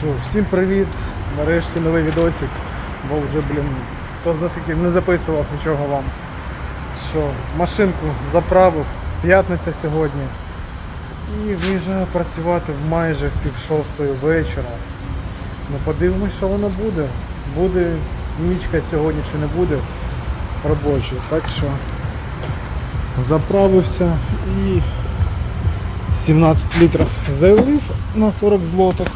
що, всім привіт! Нарешті новий відосик, бо вже, блін, хто за скільки не записував нічого вам. Що, машинку заправив, п'ятниця сьогодні. І виїжджаю працювати майже в пів шостої вечора. Ну подивимось, що воно буде. Буде нічка сьогодні чи не буде робочою. Так що заправився і 17 літрів залив на 40 злотих.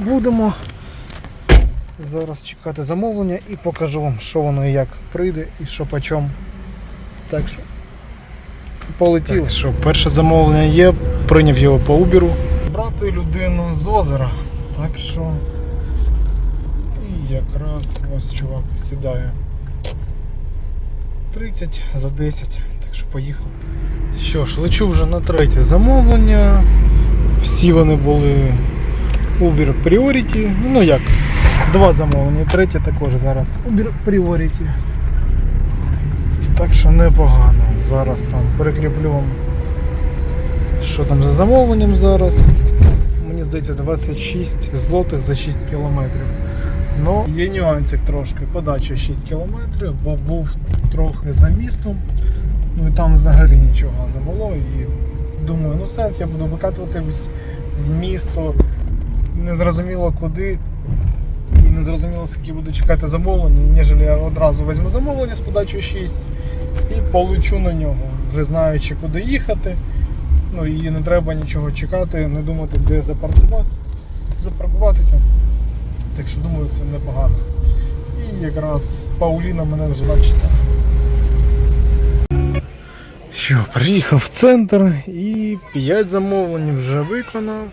Будемо зараз чекати замовлення і покажу вам, що воно і як прийде і що по чому. Так що полетіли. Так, що перше замовлення є, прийняв його по Uber. Брати людину з озера. Так що і якраз ось чувак сідає. 30 за 10, так що поїхав. Що ж, лечу вже на третє замовлення. Всі вони були Uber Priority. Ну як, два замовлення, третє також зараз Uber Priority. Так що непогано. Зараз там перекріплю вам, що там за замовленням зараз. Мені здається 26 злотих за 6 кілометрів. Ну, є нюансик трошки. Подача 6 кілометрів, бо був трохи за містом. Ну і там взагалі нічого не було. І думаю, ну сенс, я буду викатувати в місто, незрозуміло куди. І незрозуміло, скільки буду чекати замовлення, ніж я одразу візьму замовлення з подачою 6 і полечу на нього, вже знаючи, куди їхати. Ну і не треба нічого чекати, не думати, де запаркувати, запаркуватися. Так що думаю, це непогано. І якраз Пауліна мене вже бачите. Що, приїхав в центр і 5 замовлень вже виконав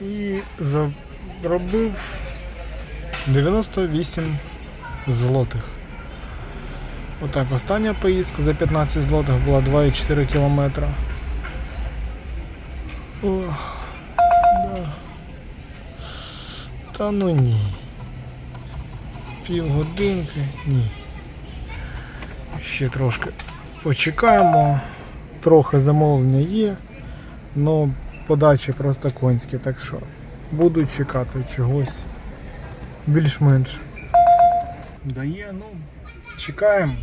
і заробив 98 злотих. Отак остання поїздка за 15 злотих була 2,4 кілометра. Ох, да. Та ну ні. Півгодинки, ні. Ще трошки почекаємо. Трохи замовлення є, але подачі просто конські, так що буду чекати чогось більш-менш. Дає, ну, чекаємо.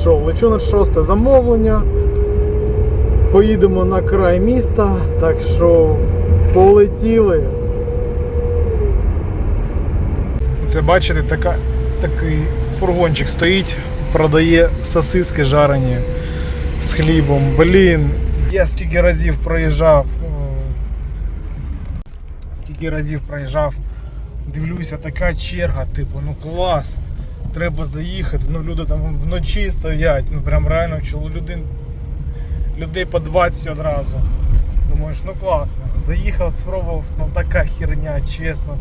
Що, лечу на шосте замовлення. Поїдемо на край міста, так що полетіли. Це бачите, така, такий фургончик стоїть, продає сосиски жарені з хлібом. Блін, я скільки разів проїжджав. Скільки разів проїжджав, дивлюся, така черга, типу, ну клас. Треба заїхати. Ну люди там вночі стоять, ну прям реально людей, людей по 20 одразу. Думаєш, ну класно. Заїхав, спробував, ну така херня, чесно.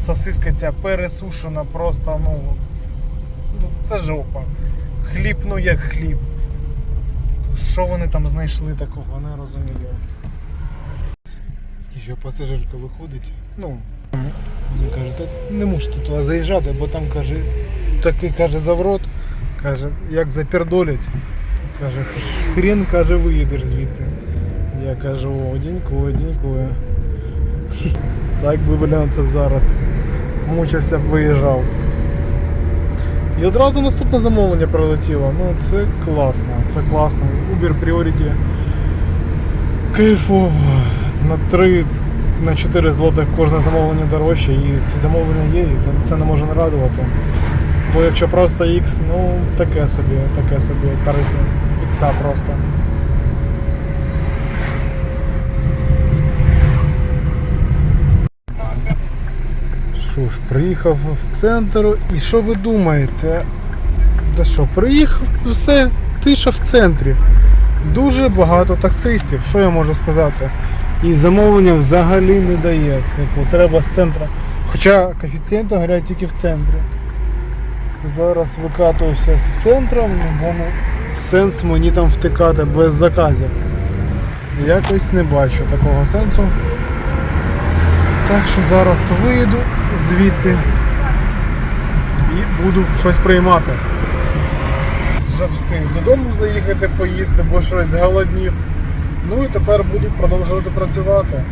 Сосиска ця пересушена, просто, ну, ну це жопа. Хліб, ну як хліб. Що вони там знайшли такого, не розумію. І що пасажирка виходить, ну, він каже, так не можете туди заїжджати, бо там каже, такий каже заврот, каже, як запердолять. Каже, хрен каже, виїдеш звідти. Я кажу, о, дякую, дякую. Так би, блін, це б зараз мучився б виїжджав. І одразу наступне замовлення прилетіло. Ну це класно, це класно. Uber Priority. Кайфово. На 3, на 4 злотих кожне замовлення дорожче і ці замовлення є, і це не може не радувати. Бо якщо просто X, ну таке собі, таке собі тарифи. X просто. Що ж, приїхав в центр і що ви думаєте? Да що, приїхав, все, тиша в центрі. Дуже багато таксистів, що я можу сказати. І замовлення взагалі не дає. Типу, треба з центру. Хоча коефіцієнти горять тільки в центрі. Зараз викатуюся з центром, бо ну, сенс мені там втикати без заказів. Якось не бачу такого сенсу. Так що зараз вийду звідти і буду щось приймати. вже встиг додому заїхати, поїсти, бо щось голоднів. Ну і тепер буду продовжувати працювати.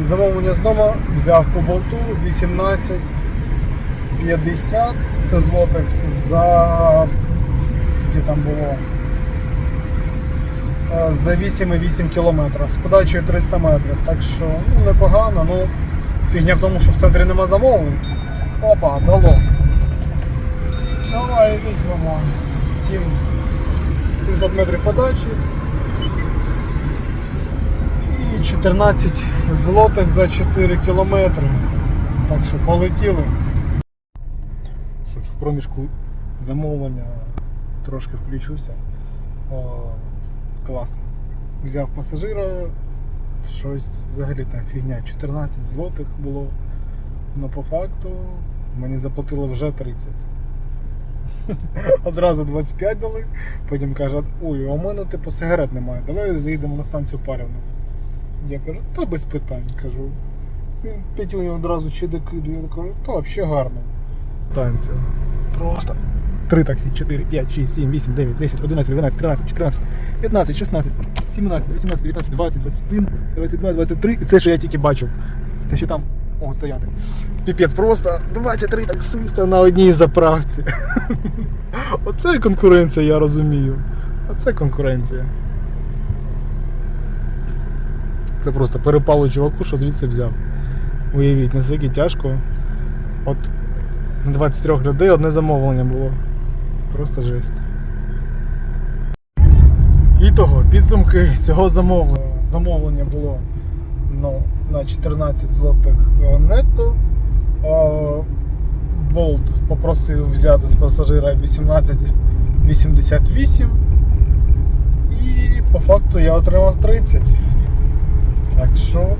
І замовлення знову взяв по болту 18,50 це злотих за скільки там було? Е, За 8,8 кілометра з подачею 300 метрів. Так що ну, непогано, ну фігня в тому, що в центрі нема замовлень. Опа, дало. Давай візьмемо 7, 700 метрів подачі. І 14 злотих за 4 кілометри. Так що полетіли. В проміжку замовлення трошки включуся. О, класно. Взяв пасажира, щось взагалі там фігня. 14 злотих було. Ну по факту мені заплатили вже 30. Одразу 25 дали, потім каже, ой, а у мене типу сигарет немає, давай заїдемо на станцію палівну. Я кажу, та без питань. кажу. Він п'ятюню одразу ще докидує, я кажу, та взагалі гарно. Станцію. Просто. Три таксі, 4, 5, 6, 7, 8, 9, 10, 11, 12, 13, 14, 15, 16, 17, 18, 19, 20, 21, 22, 23. І це що я тільки бачив. Це ще там можуть стояти. Піпець, просто 23 таксиста на одній заправці. Оце конкуренція, я розумію. Оце конкуренція. Це просто перепало чуваку, що звідси взяв. Уявіть, наскільки тяжко. От 23 людей одне замовлення було. Просто жесть. І того, підсумки цього замовлення. Замовлення було ну, на 14 злотих е, нетто. Болт попросив взяти з пасажира 18,88. І по факту я отримав 30. Так що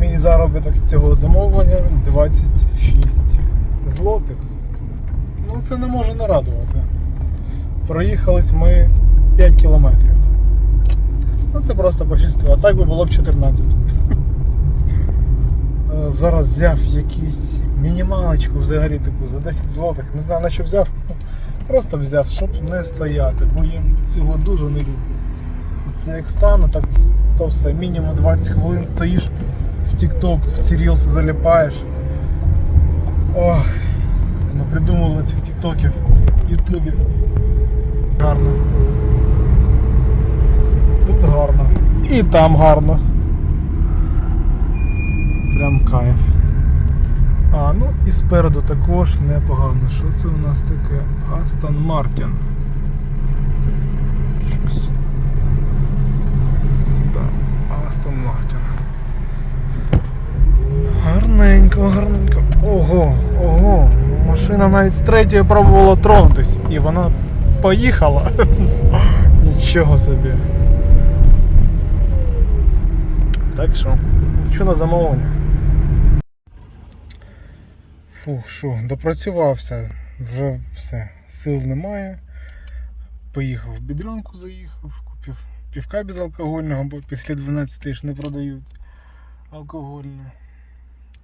мій заробіток з цього замовлення 26 злотих. Ну це не може не радувати. Проїхались ми 5 кілометрів. Ну це просто пощастило. А так би було б 14. Е, Зараз взяв якийсь мінімалочку взагалі таку за 10 злотих. Не знаю на що взяв. Просто взяв, щоб не стояти, бо я цього дуже не люблю. Це як стану, так то все, мінімум 20 хвилин стоїш в TikTok, в ці рілси заліпаєш. Ох, ми придумали цих тіктоків, ютубів. Гарно. Тут гарно. І там гарно. Прям кайф. А, ну і спереду також непогано. Що це у нас таке? Астон Мартін. Да, Астон Мартін. Гарненько, гарненько. Ого, ого. Машина навіть з третьої пробувала тронутись. І вона поїхала. Нічого собі. Так що, що на замовлення? Фух, що, допрацювався. Вже все, сил немає. Поїхав в бідрянку, заїхав, купив півка безалкогольного, бо після 12 ж не продають алкогольне.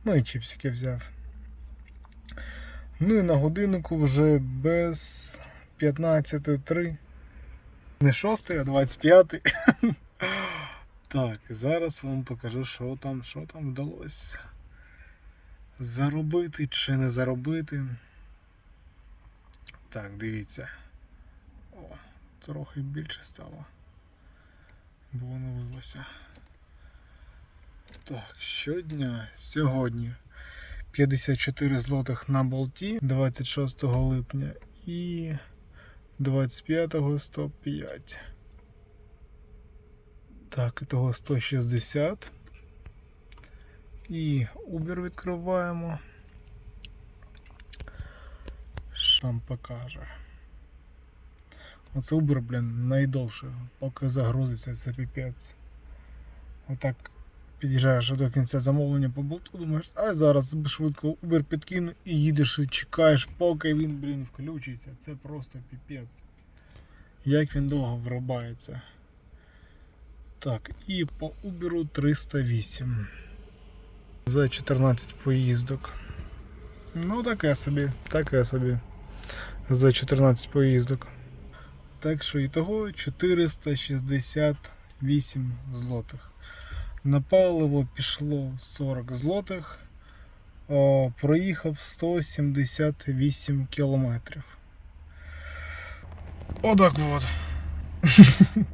Ну і чіпсики взяв. Ну і на годиннику вже без 15.3. Не 6, а 25. Так, зараз вам покажу, що там, що там вдалося. Заробити чи не заробити. Так, дивіться. О, трохи більше стало. Бо воно вилося. Так, щодня, сьогодні 54 злотих на болті 26 липня і 25 105. Так, ітого 160. І Uber відкриваємо. Що там покаже. Оце Uber, блін, найдовше, поки загрузиться це піпець. Отак під'їжджаєш до кінця замовлення по болту, думаєш, а зараз швидко Uber підкину і їдеш і чекаєш, поки він, блін, включиться. Це просто піпець. Як він довго врубається. Так, і по Uber 308. За 14 поїздок. Ну, таке собі, таке собі. за 14 поїздок. Так що ітого 468 злотих. На паливо пішло 40 злотих, проїхав 178 кілометрів. Отак от.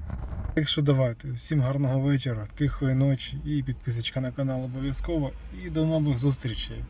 Так що давайте. Всім гарного вечора, тихої ночі і підписочка на канал обов'язково. І до нових зустрічей.